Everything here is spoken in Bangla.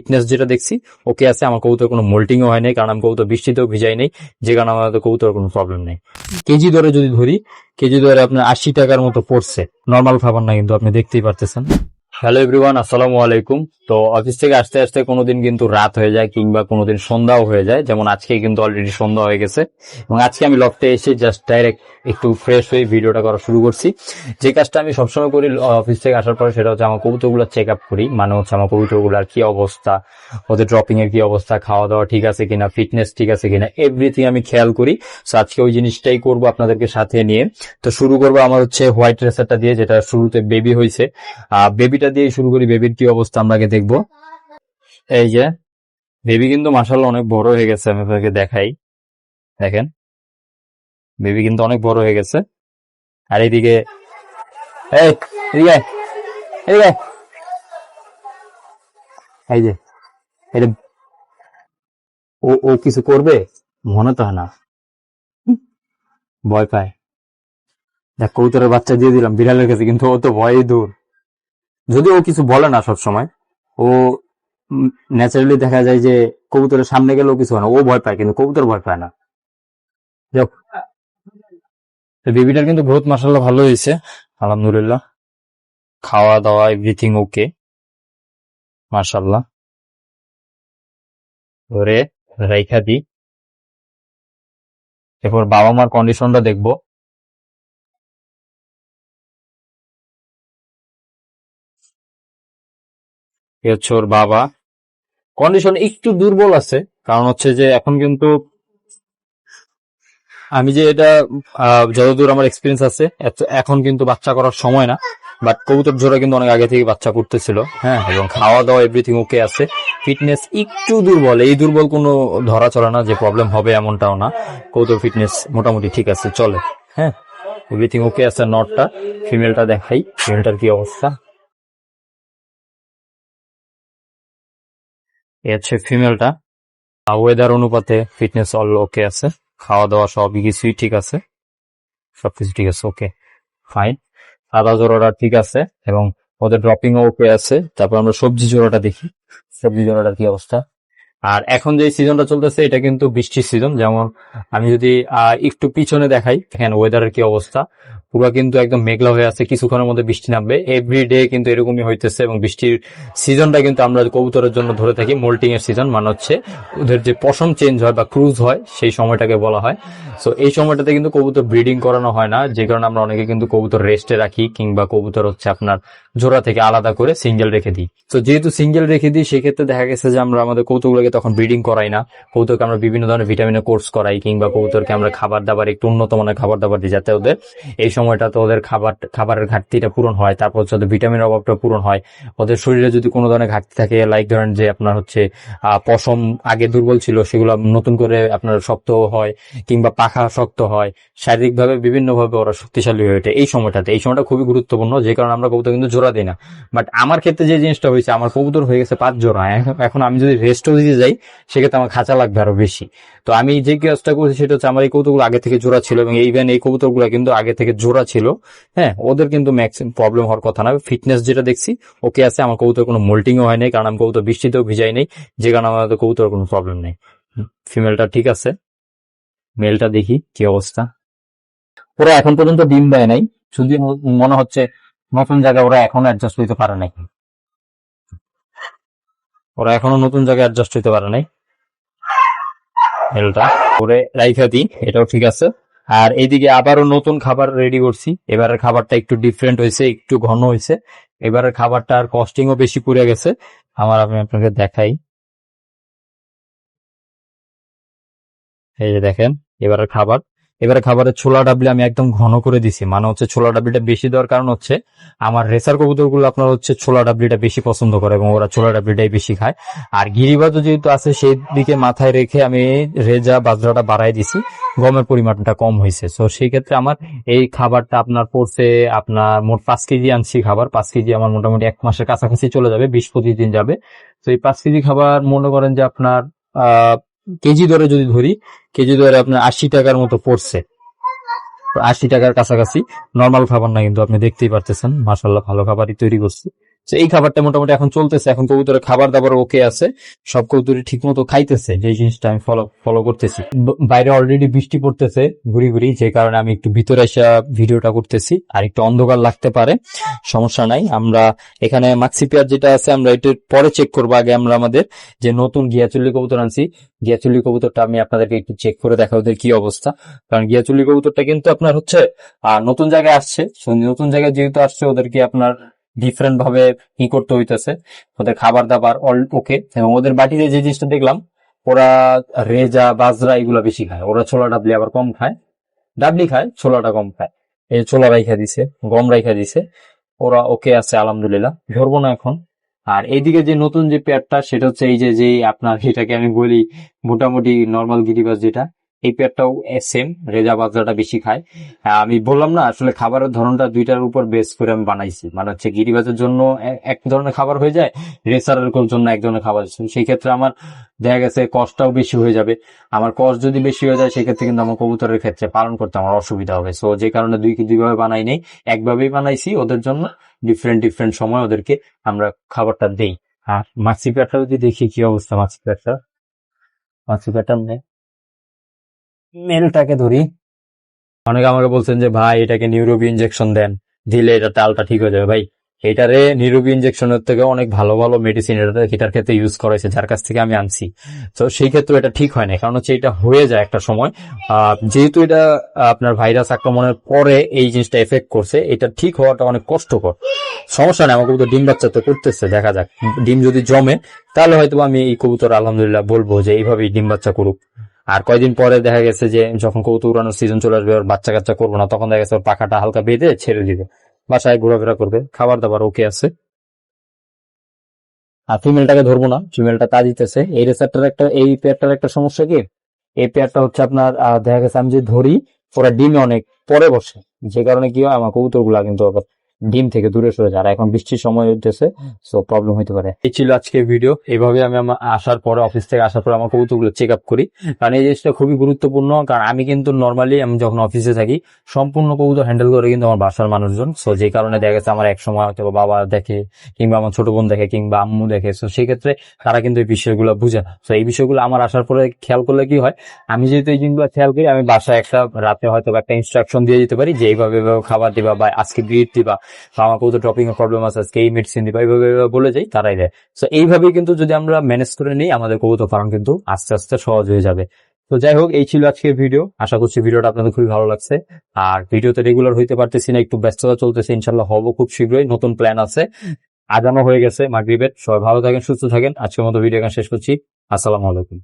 ফিটনেস যেটা দেখছি, ওকে আছে, আমার কবুতর কোনো মোল্টিংও হয় নাই, কারণ আমি কবুতর বৃষ্টিতেও ভিজাই নেই, যে কারণে আমার কবুতর কোনো প্রবলেম নেই। কেজি দরে যদি ধরি, কেজি দরে আপনার আশি টাকার মতো পড়ছে। নর্মাল খাবার না, কিন্তু আপনি দেখতেই পারতেছেন। হ্যালো এভরিওয়ান আসসালামু আলাইকুম। তো অফিস থেকে আসতে আসতে কোনোদিন কিন্তু রাত হয়ে যায় কিংবা কোনোদিন সন্ধ্যাও হয়ে যায়। যেমন আজকে কিন্তু অলরেডি সন্ধ্যা হয়ে গেছে। এবং আজকে আমি লকতে এসে জাস্ট ডাইরেক্ট একটু ফ্রেশ হয়ে ভিডিওটা করা শুরু করছি। যে কাজটা আমি সবসময় করি অফিস থেকে আসার পরে সেটা হচ্ছে আমার কবুতরগুলো চেক আপ করি। মানে হচ্ছে আমার কবুতরগুলোর কি অবস্থা, ওদের ড্রপিং এর কি অবস্থা খাওয়া দাওয়া ঠিক আছে কিনা ফিটনেস ঠিক আছে কিনা এভরিথিং আমি খেয়াল করি। সো আজকে ওই জিনিসটাই করব আপনাদেরকে সাথে নিয়ে। তো শুরু করব আমার হচ্ছে হোয়াইট রেসারটা দিয়ে, যেটা শুরুতে বেবি হয়েছে বেবিটা দিয়ে শুরু করি, বেবির কি অবস্থা আমরা দেখব। এই যে, বেবি কিন্তু মাসাল্লাহ অনেক বড় হয়ে গেছে, আমি আপনাকে দেখাই। দেখেন, বেবি কিন্তু অনেক বড় হয়ে গেছে। আর এইদিকে, এই যে ও ও কিছু করবে? মনে তো হয় না। ভয় পায়। দেখ, কবুতরের বাচ্চা দিয়ে দিলাম, বিড়ালের কাছে কিন্তু ও তো ভয়ই দূর। যদি ও কিছু বলে না সব সময় ও ন্যাচারালি দেখা যায় যে কবুতরের সামনে গেলেও কিছু হয় না। ও ভয় পায়, কিন্তু কবুতর ভয় পায় না। যাক বেবিটার কিন্তু গ্রোথ মাসাল্লাহ ভালো হয়েছে, আলহামদুলিল্লাহ। খাওয়া দাওয়া এভরিথিং ওকে মার্শাল্লাহ ধরে দি। এরপর বাবা মার কন্ডিশনটা দেখব। এ হচ্ছে ওর বাবা। কন্ডিশন একটু দুর্বল আছে, কারণ হচ্ছে যে এখন কিন্তু আমি যে এটা যতদূর আমার এক্সপিরিয়েন্স আছে এখন কিন্তু বাচ্চা করার সময় না বাট কবুতর জোড়া কিন্তু অনেক আগে থেকে বাচ্চা করতেছিল হ্যাঁ এবং খাওয়া দাওয়া এভরিথিং ওকে আছে। ফিটনেস একটু দুর্বল, এই দুর্বল কোনো ধরা চলে না যে প্রবলেম হবে এমনটাও না। কবুতর ফিটনেস মোটামুটি ঠিক আছে, চলে হ্যাঁ এভরিথিং ওকে আছে নটটা। ফিমেলটা দেখাই ফিমেলটার কি অবস্থা? এ হচ্ছে ফিমেলটা ওয়েদার অনুপাতে ফিটনেস অল ওকে আছে। খাওয়া দাওয়া সবই কিছুই ঠিক আছে। সবকিছু ঠিক আছে ওকে ফাইন সাদা জোড়াটা ঠিক আছে এবং ওদের ড্রপিং ওকে আছে। তারপর আমরা সবজি জোড়াটা দেখি। সবজি জোড়াটার কি অবস্থা? আর এখন যে সিজনটা চলতেছে, এটা কিন্তু বৃষ্টির সিজন যেমন আমি যদি একটু পিছনে দেখাই এখানে ওয়েদারের কি অবস্থা? পুরো কিন্তু একদম মেঘলা হয়ে আছে, কিছুক্ষণের মধ্যে বৃষ্টি নামবে। এভরি ডে কিন্তু এরকমই হইতেছে এবং বৃষ্টির সিজনটা কিন্তু আমরা কবুতরের জন্য ধরে থাকি মোল্টিং এর সিজন মানে হচ্ছে ওদের যে পশম চেঞ্জ হয় বা ক্রুজ হয়, সেই সময়টাকে বলা হয়। সো এই সময়টাতে কিন্তু কবুতর ব্রিডিং করানো হয় না, যে কারণে আমরা অনেকে কিন্তু কবুতর রেস্টে রাখি কিংবা কবুতর হচ্ছে আপনার জোড়া থেকে আলাদা করে সিঙ্গেল রেখে দিই। তো যেহেতু সিঙ্গেল রেখে দিই, সেক্ষেত্রে দেখা গেছে যে আমরা আমাদের কৌতুকগুলোকে তখন ব্রিডিং করাই না। কৌতুককে আমরা বিভিন্ন ধরনের ভিটামিনের কোর্স করাই কিংবা কবুতরকে আমরা খাবার দাবার একটু উন্নত মানের খাবার দাবার দিই যাতে ওদের এই সময়টাতে ওদের খাবার, খাবারের ঘাটতিটা পূরণ হয়, তারপর হচ্ছে ভিটামিনের অভাবটা পূরণ হয়। ওদের শরীরে যদি কোনো ধরনের ঘাটতি থাকে লাইক ধরেন যে আপনার হচ্ছে পশম আগে দুর্বল ছিল, সেগুলো নতুন করে আপনার শক্ত হয় কিংবা পাখা শক্ত হয়, শারীরিকভাবে বিভিন্নভাবে ওরা শক্তিশালী হয়ে ওঠে এই সময়টাতে। এই সময়টা খুবই গুরুত্বপূর্ণ, যে কারণে আমরা কবুতর কিন্তু জোড়া দিই না। বাট আমার ক্ষেত্রে যে জিনিসটা হয়েছে, আমার কবুতর হয়ে গেছে পাঁচ জোড়া। এখন- আমি যদি রেস্টও দিতে যাই, সেক্ষেত্রে আমার খাঁচা লাগবে আরও বেশি। তো আমি যে কাজটা করছি, সেটা হচ্ছে আমার এই কবুতরগুলো আগে থেকে জোড়া ছিল এবং ইভেন এই কবুতরগুলো কিন্তু আগে থেকে জোড়া ছিল। হ্যাঁ ওদের কিন্তু ম্যাক্সিমাম প্রবলেম হওয়ার কথা না। ফিটনেস যেটা দেখছি, ওকে আছে, আমার কবুতর কোনো মোল্টিংও হয় নাই, কারণ আমি কবুতর বৃষ্টিতেও ভিজাই নেই। যে কারণে আমাদের কবুতর কোনো প্রবলেম নেই। ফিমেলটা ঠিক আছে। মেলটা দেখি কি অবস্থা। ওরা এখন পর্যন্ত ডিম দেয় নাই। শুধু মনে হচ্ছে নতুন জায়গায় ওরা এখনও অ্যাডজাস্ট হইতে পারে নাই। ওরা এখনও নতুন জায়গায় অ্যাডজাস্ট হইতে পারে নাই। মেলটা ওরে রাইখা দিই এটাও ঠিক আছে। আর এইদিকে আবারও নতুন খাবার রেডি করছি। এবারের খাবারটা একটু ডিফারেন্ট হয়েছে, একটু ঘন হয়েছে। এবারের খাবারটার কস্টিংও বেশি পড়ে গেছে। আমার, আমি আপনাকে দেখাই। এই যে দেখেন, এবারের খাবার। এবারে খাবারের ছোলা ডাবলি আমি একদম ঘন করে দিছি। মানে হচ্ছে ছোলা ডাবলিটা বেশি দেওয়ার কারণ হচ্ছে, আমার রেসার কবুতরগুলো আপনার হচ্ছে ছোলা ডাবলিটা বেশি পছন্দ করে এবং ওরা ছোলা ডাবলিটাই বেশি খায়। আর গিরিবাজও যেহেতু আছে, সেই দিকে মাথায় রেখে আমি রেজা বাজরাটা বাড়াই দিছি। গমের পরিমাণটা কম হয়েছে। তো সেই ক্ষেত্রে আমার এই খাবারটা আপনার পড়ছে, আপনার মোট পাঁচ কেজি আনছি খাবার। পাঁচ কেজি আমার মোটামুটি এক মাসের কাছাকাছি চলে যাবে, বিশ পঁচিশ দিন যাবে। তো এই পাঁচ কেজি খাবার মনে করেন যে আপনার কেজি দরে যদি ধরি কেজি দরে আপনার আশি টাকার মতো পড়ছে। আশি টাকার কাছাকাছি। নর্মাল খাবার না, কিন্তু আপনি দেখতেই পারতেছেন। মাসাল্লাহ ভালো খাবারই তৈরি করছি। তো এই খাবারটা মোটামুটি এখন চলতেছে। এখন কবুতরের খাবার দাবার ওকে আছে। সব কবুতরই ঠিক মতো খাইতেছে। যে জিনিসটা আমি ফলো ফলো করতেছি। বাইরে অলরেডি বৃষ্টি পড়তেছে ঘুরি ঘুরি, যে কারণে আমি একটু ভিতরে এসে ভিডিওটা করতেছি। আর একটু অন্ধকার লাগতে পারে, সমস্যা নাই। আমরা এখানে মাক্সিপিয়ার যেটা আছে, আমরা একটু পরে চেক করব আগে আমরা আমাদের যে নতুন গিয়াচুল্লি কবুতর আনছি। গিয়াচুল্লি কবুতরটা আমি আপনাদেরকে একটু চেক করে দেখা ওদের কি অবস্থা। কারণ গিয়াচুল্লি কবুতরটা কিন্তু আপনার হচ্ছে নতুন জায়গায় আসছে। নতুন জায়গায় যেহেতু আসছে, ওদেরকে আপনার ডিফারেন্ট ভাবে ই করতে হইতেছে। ওদের খাবার দাবার অল ওকে এবং ওদের বাটিতে যে জিনিসটা দেখলাম, ওরা রেজা, বাজরা এগুলা বেশি খায়। ওরা ছোলা, ডাবলি আবার কম খায়। ডাবলি খায়, ছোলাটা কম খায়। এই ছোলা রাইখা দিছে, গম রাইখা দিছে, ওরা ওকে আছে, আলহামদুলিল্লাহ। ধরবো না এখন। আর এইদিকে যে নতুন যে পেয়ারটা, সেটা হচ্ছে এই যে যে আপনার এটাকে আমি বলি মোটামুটি নর্মাল গিরিবাস যেটা এই পেয়ারটাও সেম রেজা বাজরাটা বেশি খায়। আমি বললাম না, আসলে খাবারের ধরনটা দুইটার উপর বেস করে আমি বানাইছি। মানে হচ্ছে গিরিবাজের জন্য এক ধরনের খাবার হয়ে যায় রেসারের জন্য এক ধরনের খাবার সেই ক্ষেত্রে আমার দেখা গেছে কষ্টটাও বেশি হয়ে যাবে। আমার কষ্ট যদি বেশি হয়ে যায়, সেক্ষেত্রে কিন্তু আমার কবুতরের ক্ষেত্রে পালন করতে আমার অসুবিধা হবে। সো যে কারণে দুই দুইভাবে বানাই নেই, একভাবেই বানাইছি ওদের জন্য। ডিফারেন্ট ডিফারেন্ট সময় ওদেরকে আমরা খাবারটা দেই। আর মাছি পেয়ারটা যদি দেখি, কি অবস্থা মাছি পেয়ারটা মাছি পেয়ারটা মানে? মেলটাকে ধরি। অনেকে আমাকে বলছেন যে, ভাই, এটাকে নিউরোবি ইনজেকশন দেন, দিলে এটা তালটা ঠিক হয়ে যাবে। ভাই, এটারে নিউরোবি ইনজেকশনের থেকে অনেক ভালো ভালো মেডিসিন এটা এটার ক্ষেত্রে ইউজ করেছে যার কাছ থেকে আমি আনছি। তো সেই ক্ষেত্রে এটা ঠিক হয় না কারণ হচ্ছে এটা হয়ে যায় একটা সময়। যেহেতু এটা, আপনার ভাইরাস আক্রমণের পরে এই জিনিসটা এফেক্ট করছে, এটা ঠিক হওয়াটা অনেক কষ্টকর। সমস্যা নেই, আমার কবুতর ডিম বাচ্চা তো করতেছে, দেখা যাক। ডিম যদি জমে, তাহলে হয়তো আমি এই কবুতর, আলহামদুলিল্লাহ, বলব যে এইভাবেই ডিম বাচ্চা করুক। আর কয়দিন পরে দেখা গেছে যে যখন কবুতর উড়ানোর সিজন চলে আসবে বাচ্চা কাচ্চা করব না, তখন দেখা গেছে ওর পাখাটা হালকা বেঁধে ছেড়ে দিবে। বাসায় ঘোরাফেরা করবে, খাবার দাবার ওকে আছে। আর ফিমেলটাকে ধরবো না ফিমেলটা তা দিতেছে। এই রেসারটার একটা, এই পেয়ারটার একটা সমস্যা কি? এই পেয়ারটা হচ্ছে আপনার দেখা গেছে আমি যে ধরি, ওরা ডিমে অনেক পরে বসে। যে কারণে কি হয়, আমার কবুতরগুলা কিন্তু আবার ডিম থেকে দূরে সরে যায় আর এখন বৃষ্টির সময় হইতেছে সো প্রবলেম হইতে পারে। এই ছিল আজকে ভিডিও এইভাবে আমি আমার আসার পরে অফিস থেকে আসার পরে আমার কবুতরগুলো চেক আপ করি। কারণ এই জিনিসটা খুবই গুরুত্বপূর্ণ। কারণ আমি কিন্তু নর্মালি আমি যখন অফিসে থাকি, সম্পূর্ণ কবুতর হ্যান্ডেল করে কিন্তু আমার বাসার মানুষজন। সো যে কারণে দেখা গেছে আমার এক সময় হয়তো বাবা দেখে, কিংবা আমার ছোট বোন দেখে, কিংবা আম্মু দেখে। সো ক্ষেত্রে তারা কিন্তু এই বিষয়গুলো বুঝে না। তো এই বিষয়গুলো আমার আসার পরে খেয়াল করলে কি হয়, আমি যেহেতু এই জিনিসগুলো খেয়াল করি, আমি বাসায় একটা রাতে হয়তো একটা ইনস্ট্রাকশন দিয়ে দিতে পারি যে এইভাবে খাবার দিবা বা আজকে গ্রিড দিবা। আমার কবুতর ড্রপিং এর প্রবলেম আছে আজকে এই মেডিসিন দিবা এইভাবে এইভাবে বলে যাই, তারাই দেয়। তো এইভাবেই কিন্তু যদি আমরা ম্যানেজ করে নিই, আমাদের কবুতর পালন কিন্তু আস্তে আস্তে সহজ হয়ে যাবে। তো যাই হোক, এই ছিল আজকের ভিডিও আশা করছি ভিডিওটা আপনাদের খুবই ভালো লাগছে। আর ভিডিওতে রেগুলার হইতে পারতেছি না, একটু ব্যস্ততা চলতেছে ইনশাল্লাহ হব খুব শীঘ্রই। নতুন প্ল্যান আছে। আজানো হয়ে গেছে মাগরিবের। সবাই ভালো থাকেন, সুস্থ থাকেন। আজকের মতো ভিডিও এখানে শেষ করছি। আসসালামু আলাইকুম।